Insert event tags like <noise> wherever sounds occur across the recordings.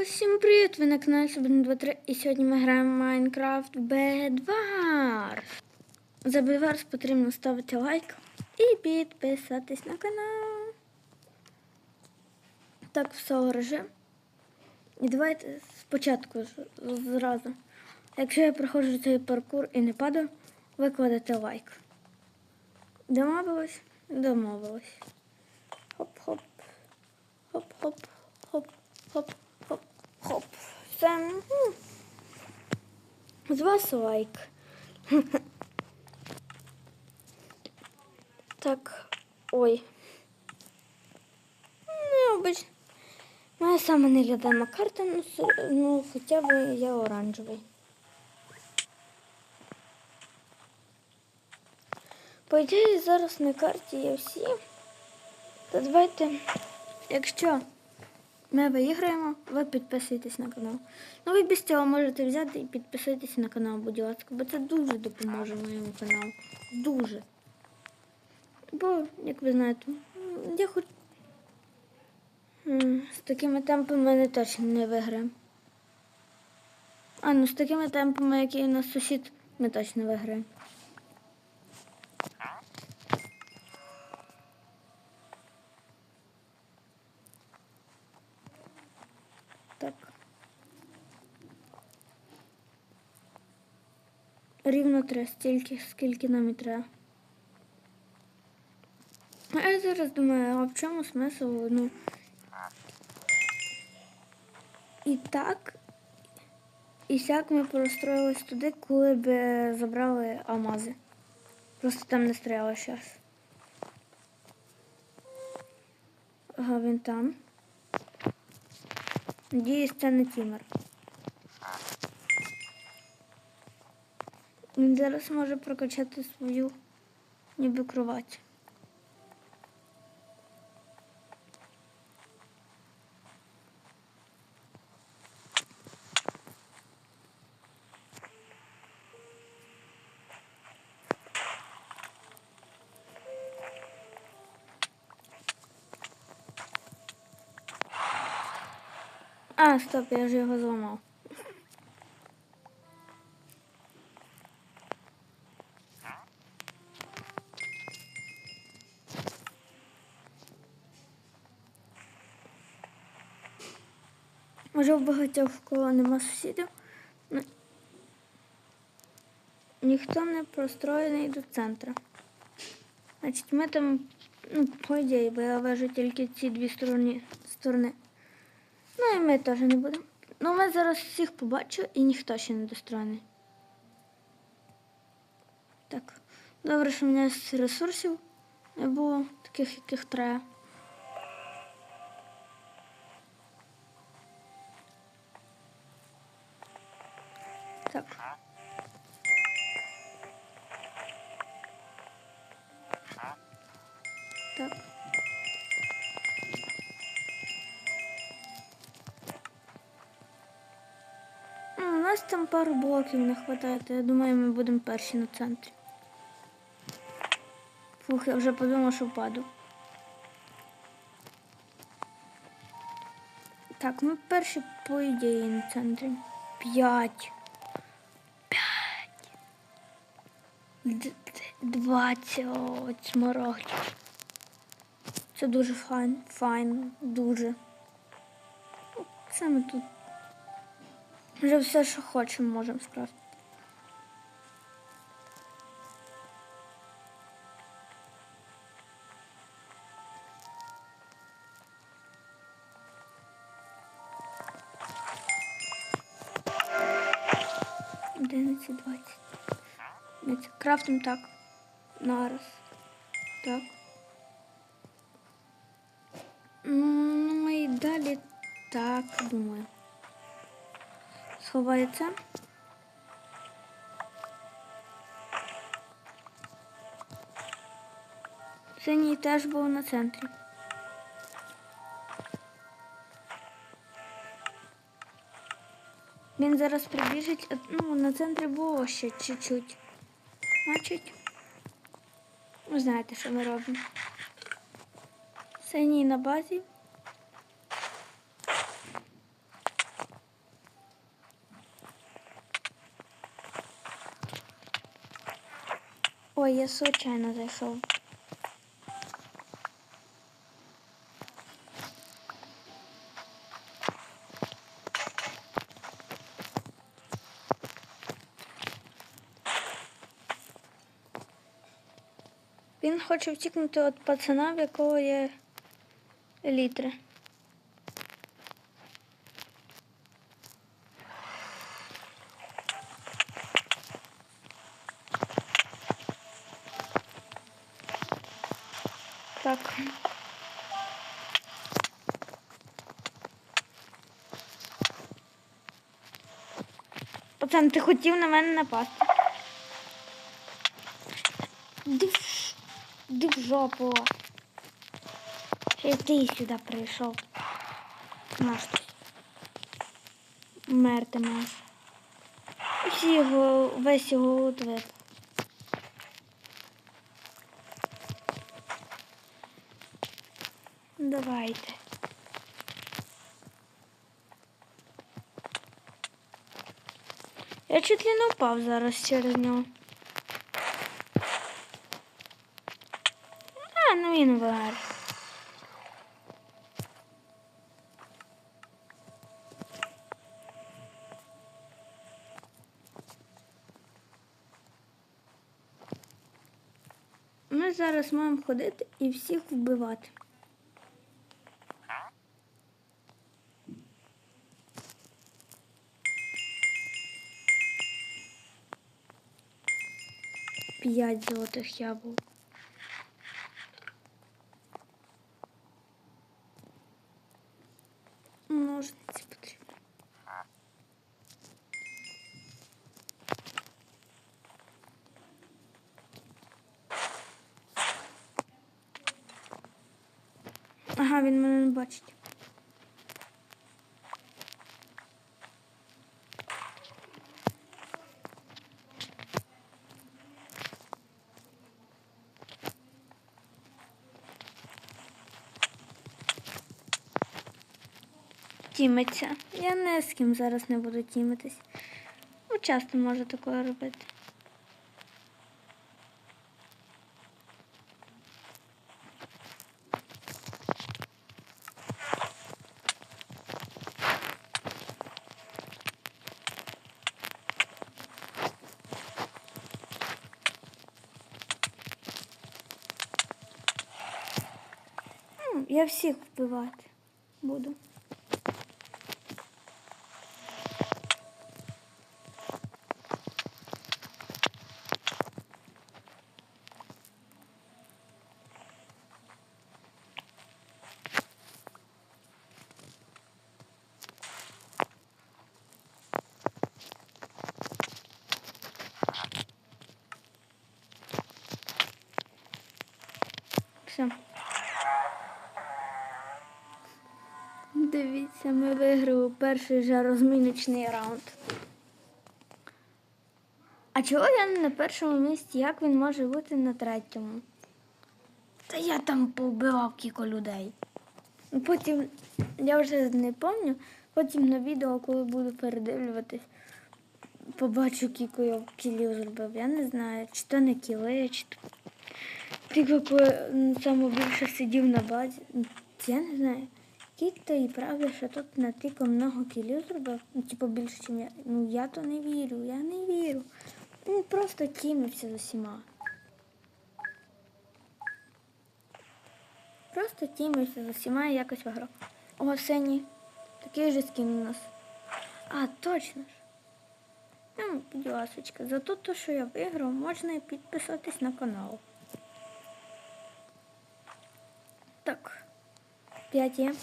Усім привіт! Ви на каналі Сабин 23 і сьогодні ми граємо в Майнкрафт Bedwars. За Bedwars потрібно ставити лайк і підписатись на канал. Так, в режим. І давайте спочатку зразу. Якщо я проходжу цей паркур і не падаю, ви кладете лайк. Домовились? Домовились. Хоп-хоп. Хоп-хоп. Хоп. Хоп. Все. З вас лайк. Так. Ой. Ну, обич... Моя сама нелюбима карта, ну, ну хоча б я оранжевий. По ідеї, зараз на карті є всі. То давайте, якщо ми виграємо, ви підписуйтесь на канал. Ну, ви без цього можете взяти і підписуйтесь на канал, будь ласка, бо це дуже допоможе моєму каналу. Дуже. Бо, як ви знаєте, я хоч з такими темпами ми не точно не виграємо. А, ну з такими темпами, які у нас сусід, ми точно виграємо. Так. Три, стільки, скільки нам і треба. А я зараз думаю, а в чому смисл? Ну. І так, і сяк ми простроїлись туди, коли б забрали алмази. Просто там не стояло зараз. Ага, він там. Надіюсь, це не тімер. Він зараз може прокачати свою ніби кровать. А, стоп, я ж його зламав. Може, в багатьох в кого нема сусідів. Ну, Ніхто не простроєний до центру. Значить, ми там, ну, по ідеї, бо я вижу тільки ці дві сторони. сторони. Ну і ми теж не будемо. Ну, ми зараз всіх побачу і ніхто ще не достроєний. Так. Добре, що в мене з ресурсів не було таких, яких треба. Нас там пару блоків не вистачає, я думаю, ми будемо перші на центрі. Фух, я вже подумав, що впаду. Так, ми перші по ідеї на центрі. П'ять. П'ять. Двадцять смарагдів. Це дуже файн, файно, дуже. Ми тут вже все, що хочемо, можемо скрафтити. Одинадцять, двадцять. Крафтимо так. Нараз. Так. Ну, і далі так думаю. Сховається. Синій теж був на центрі. Він зараз прибіжить, ну, на центрі було ще чуть-чуть. Значить, ви знаєте, що ми робимо. Синій на базі. Ой, я случайно зайшов. Він хоче втікнути від пацана, в якого є літри. Пацан, ти хотів на мене напасти. Ди в, жопу. Ще ти сюди прийшов. Наш тут. Мерти маєш. Всі його, весь його лут випав. Давайте. Я чуть ли не впав зараз через нього. А, ну він вар. Ми зараз маємо ходити і всіх вбивати. П'ять золотих яблук. Ножниці потрібні. Ага, він мене не бачить. Тімиться. Я не з ким зараз не буду тімитись. Ну, часто можу такое робити. Я всіх вбивати буду. Все. Дивіться, ми виграли перший же розміночний раунд. А чого я не на першому місці? Як він може бути на третьому? Та я там повбивав кілька людей. Ну, Потім, я вже не пам'ятаю, потім на відео, коли буду передивлюватись, побачу, кілько я кілів зробив. Я не знаю, чи то не кіли, чи то. Тільки коли м, саме більше сидів на базі. Я не знаю. Кік то і правда, що тут на тільки много кілів зробив, ну, типу більше, ніж я. Ну я то не вірю, я не вірю. Він просто тімився з усіма. Просто тімився з усіма і якось виграв. О, синій. Такий же скін у нас. А, точно ж. Ну, будь ласочка, за то, то, що я виграв, можна і підписатись на канал. Так. П'ять є.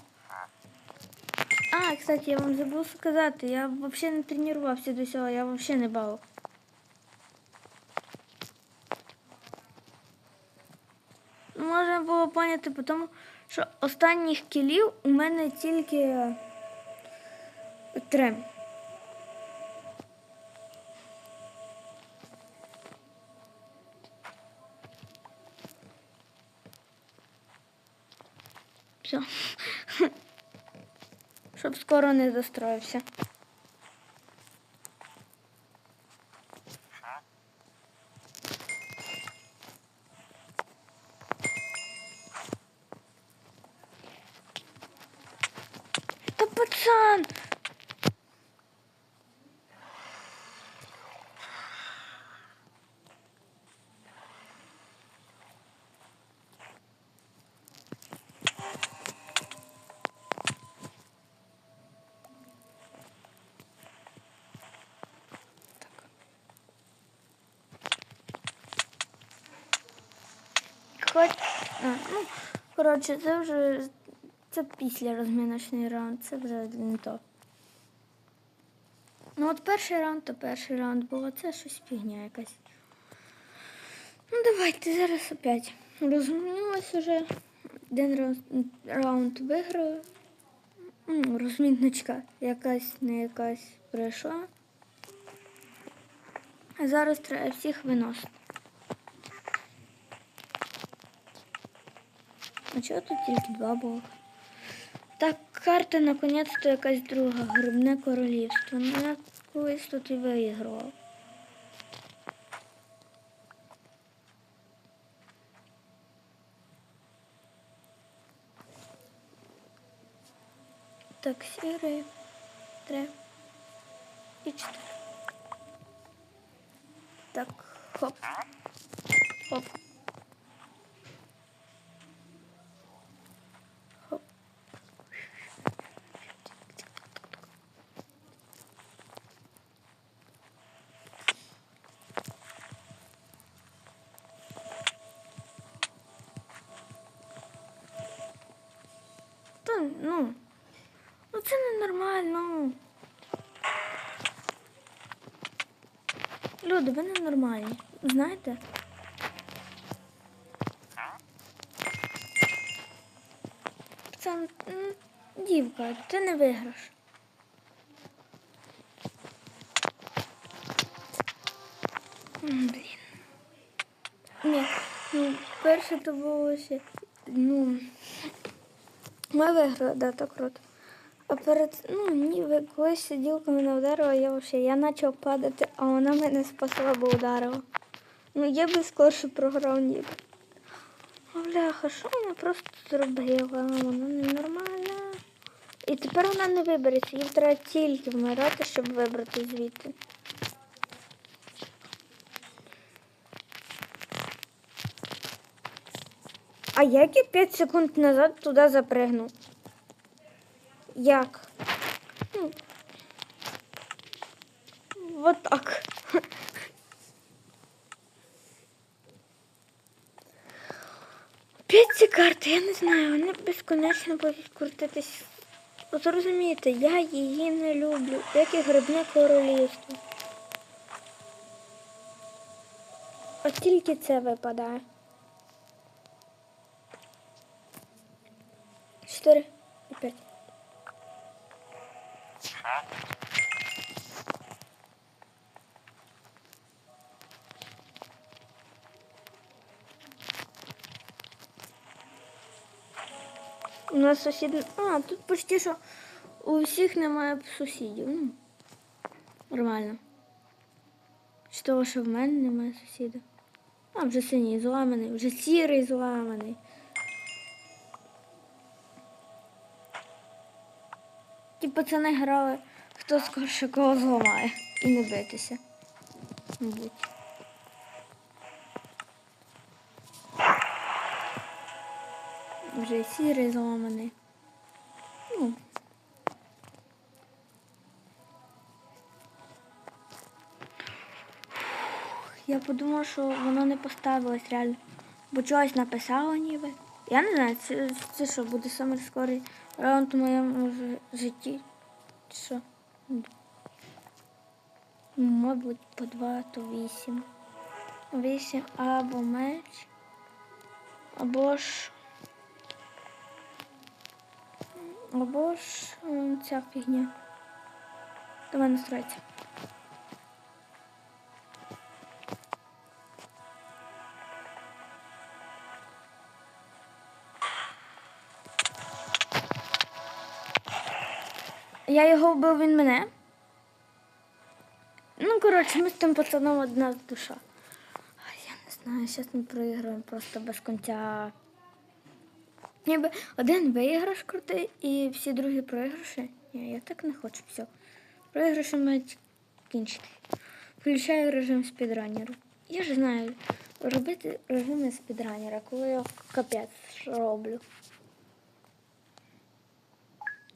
А, кстати, я вам забув сказати, я взагалі не тренувався до цього, я взагалі не бав. Можна було поняти по тому, що останніх кілів у мене тільки три. Не застроївся. Оксан! Хоч, а, ну, коротше, це вже це після розміночний раунд, це вже не то. Ну от перший раунд, то перший раунд було, це щось фігня якась. Ну давайте зараз опять. Розмінилась уже. Один раунд, виграю. Ну, якась не якась пройшла. А зараз треба всіх виносити. А чого тут тільки два блока? Так, карта наконець-то якась друга, грибне королівство. Ну я колись тут і виігрував. Так, сірий, три і чотири. Так. Хоп. Хоп. Та, ну, ну це ненормально. Люди, ви ненормальні. Знаєте? Це дівка, ти не виграш. Блін. Ні, ну, перше то було ще, ну, ми виграли, да, так круто. А перед, ну, ніби коли сиділка мене вдарила, я взагалі, я почав падати, а вона мене спасла, бо ударила. Ну, я би скорше програв ніби. О, Бляха, що вона просто зробила? Вона ненормальна. І тепер вона не вибереться. Їй треба тільки вмирати, щоб вибрати звідти. А як я 5 секунд назад туди запригнув? Як? Ну, вот так. П'ять ці карти, я не знаю, вони безконечно будуть крутитись. От розумієте, я її не люблю, як і грибне королівство. От тільки це випадає. Нас сусід. А, тут почти що у всіх немає сусідів. Ну, нормально. З того, що в мене немає сусіда. А, вже синій зламаний, вже сірий зламаний. Ті пацани грали, хто скорше кого зламає і не битися. Мабуть. Вже сірий зламаний. Ну. Я подумала, що воно не поставилось реально. Бо чогось написало ніби. Я не знаю, це, це що, буде саме скорий раунд у моєму житті. Що? Мабуть, по два, то вісім. Вісім або меч, або ж. Або ж ця фігня. Мене строїться. Я його вбив, він мене. Ну, коротше, ми з тим пацаном одна душа. Я не знаю, зараз ми проіграємо просто без кінця. Ніби один виграш крутий і всі другі проіграші Ні, я так не хочу. Все. Проіграші мають кінчити. Включаю режим спідранера. Я ж знаю робити режими спідранера, коли я капець роблю.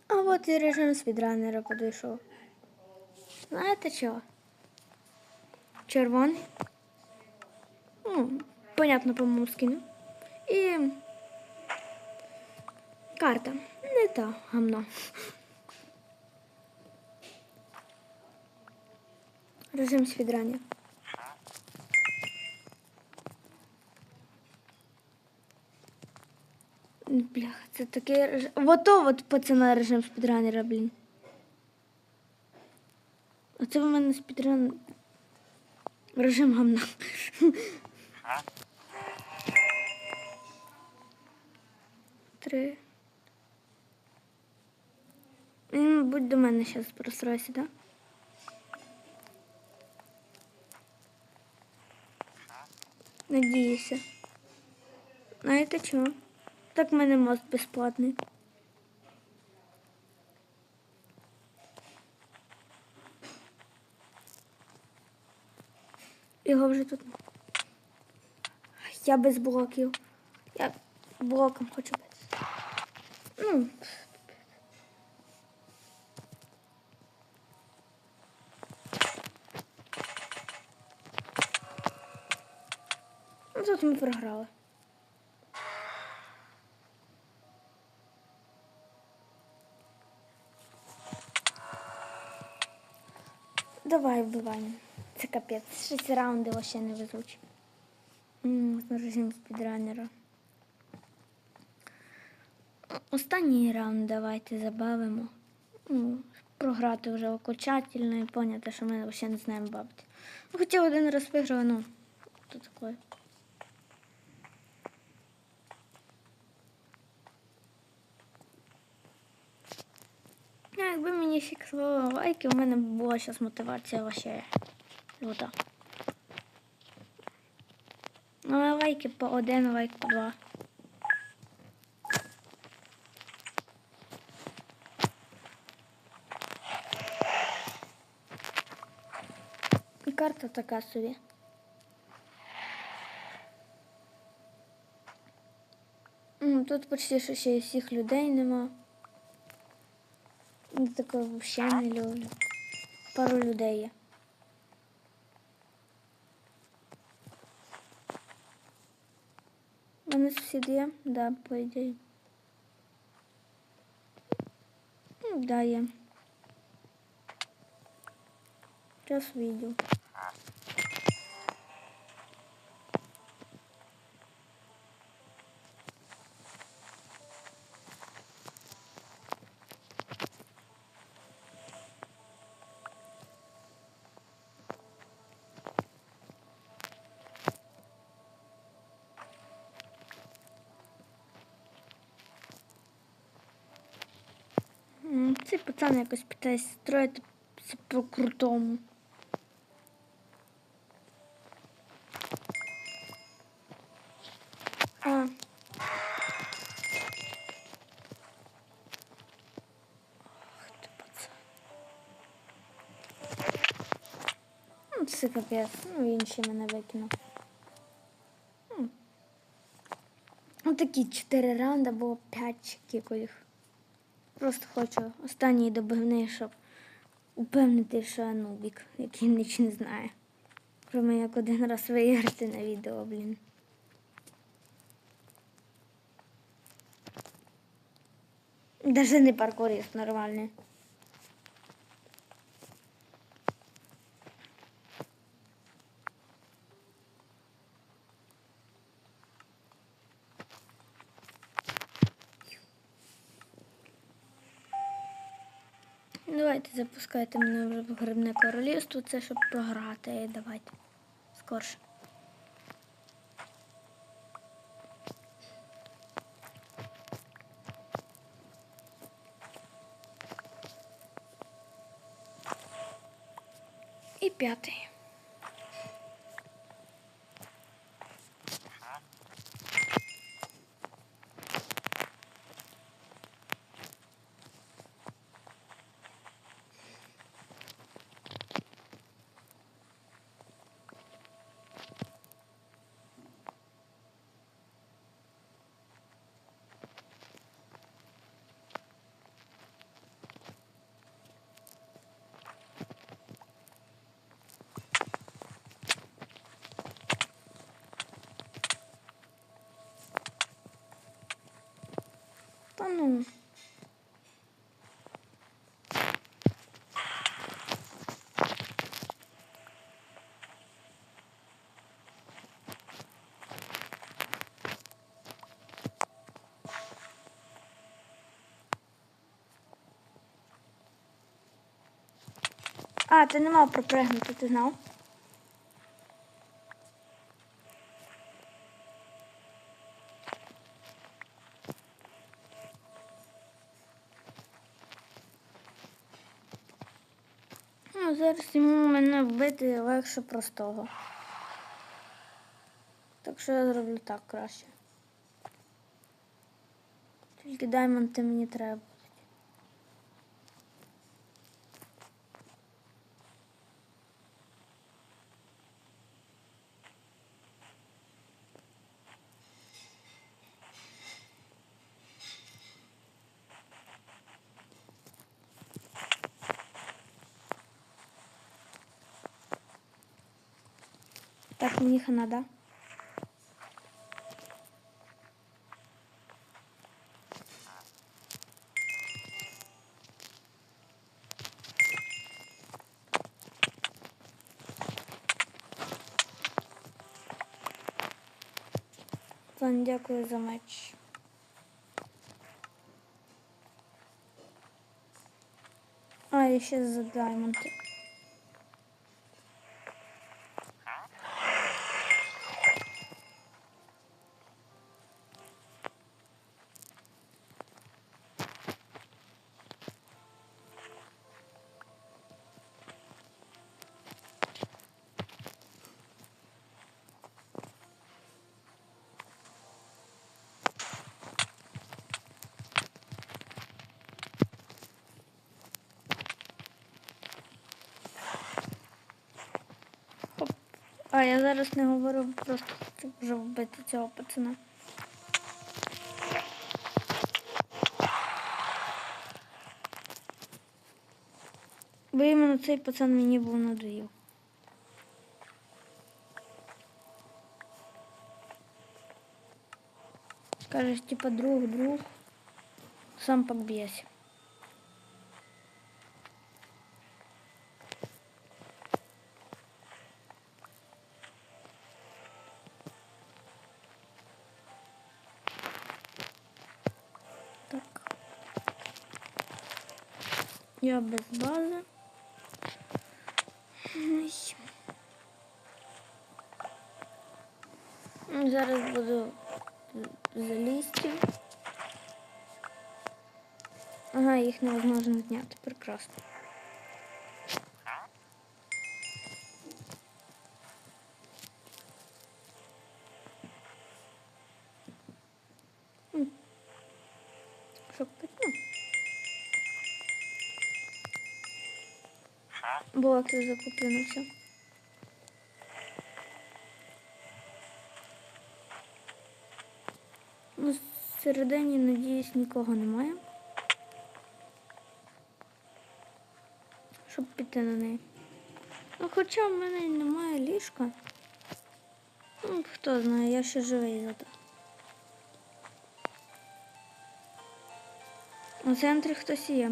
А от і режим спідранера підійшов. Знаєте чого? Червоний. Ну, понятно, по моєму скину. І карта. Не та гамно. Режим свідрання. Бляха, це такий режим. Вот то от пацана режим спідранера, блін. Оце в мене спідран. Режим гамна. <laughs> Три. Він, мабуть, до мене зараз просройся, так? Да? Надіюся. Знаєте чого? Так в мене мост безплатний. Його вже тут. Я без блоків. Я блоком хочу бити. Ну. Ну, Тут ми програли. Давай вбиваємо. Це капець. Шість раундів вообще не везучі. М, Режим спідранера. Останній раунд давайте забавимо. Ну, програти вже окончательно і поняти, що ми взагалі не знаємо бабити. Ну, Хоча один раз виграли, ну, то таке. А якби мені фіксували лайки, у мене була зараз мотивація вообще люта. Ну, лайки по один, лайк по два. І карта така собі. Тут почти ще всіх людей нема. Ну, Такого вообще не люблю. Пару людей є. У нас всі є? Да, по ідеї. Ну, да, є. Сейчас видео. Пацан якось питається строїти по крутому. А. Ну, це капець. Ну, ще мене викинув. М. Отакі чотири раунди, було п'ять якихось. Просто хочу останній добивний, щоб упевнити, що я нубік, який ніч не знає. Кроме як один раз виграти на відео, блін. Даже не паркурист нормальний. Давайте запускайте мене вже в грибне королівство. Це щоб програти. Давайте. Скорше. І п'ятий. А, ти не мав пропригнути, ти знав? Ну, зараз йому мене вбити легше простого. Так що я зроблю так краще. Тільки даймонти мені треба. Так, мені хана, да? Ладно, дякую за меч. А, і ще за даймонти. А, я зараз не говорю, просто вже вбити цього пацана. Бо іменно цей пацан мені був надоїв. Скажеш, типа друг, друг, сам поб'єся. Я без бази. Зараз буду за листів. Ага, їх невозможно зняти. Прекрасно. Ну. Блоки закуплено все. Ну, всередині, надіюсь, нікого немає. Щоб піти на неї. Ну, хоча в мене немає ліжка. Ну, хто знає, я ще живий зато. У центрі хтось є.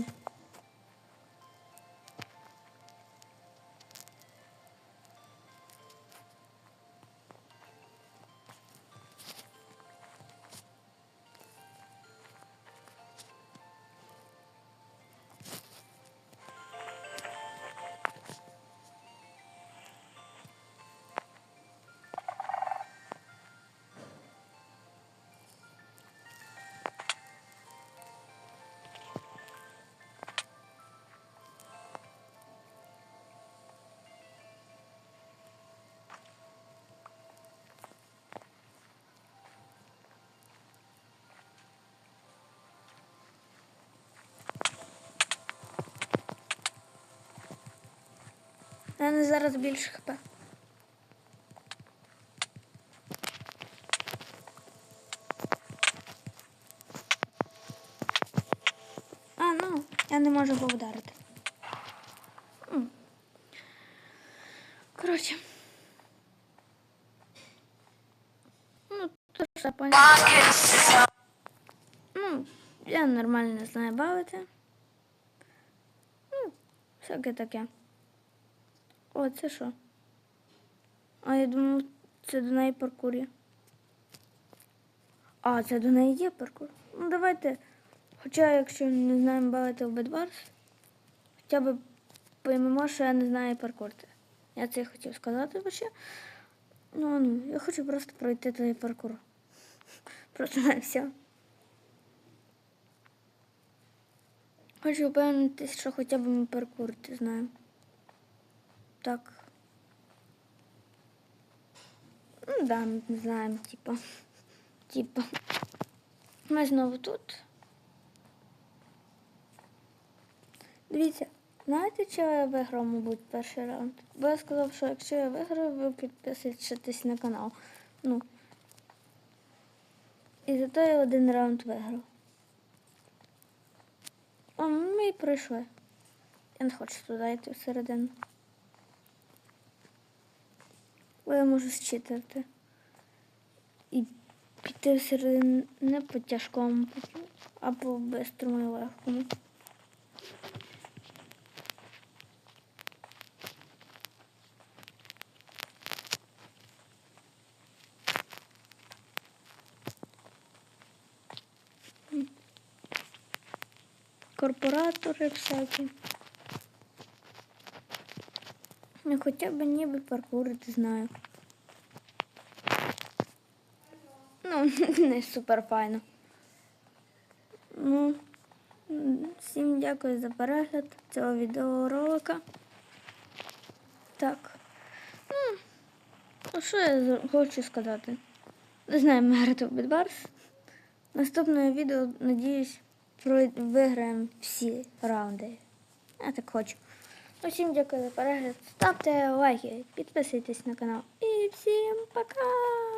У мене зараз більше хп. А, ну, я не можу його вдарити. Коротше. Ну, то все понятно. Ну, я нормально знаю бавити. Ну, всяке таке. О, це що? А я думав, це до неї паркур є. А, це до неї є паркур. Ну давайте. Хоча, якщо не знаємо бавити в Бедварс, хоча б поймемо, що я не знаю паркур. Я це хотів сказати вообще. Ну, ну, я хочу просто пройти той паркур. <laughs> Просто на все. Хочу впевнитись, що хоча б ми паркур знаємо. Так. Ну да, ми знаємо, типа. Типа. Ми знову тут. Дивіться, знаєте, чого я виграв, мабуть, перший раунд? Бо я сказав, що якщо я виграю, ви підписуйтесь на канал. Ну. І зато я один раунд виграв. О, ми і пройшли. Я не хочу туди йти всередину. Бо я можу зчитати. І піти всередину не по тяжкому, а по бистрому і легкому. Корпоратори всякі. Ну, хоча б ніби паркурити знаю. Ну, <laughs> не супер файно. Ну, всім дякую за перегляд цього відеоролика. Так. Ну, а що я хочу сказати? Не знаю, ми грати в Бідбарс. Наступне відео, надіюсь, виграємо всі раунди. Я так хочу. Усім дякую за перегляд. Ставте лайки, підписуйтесь на канал. І всім пока!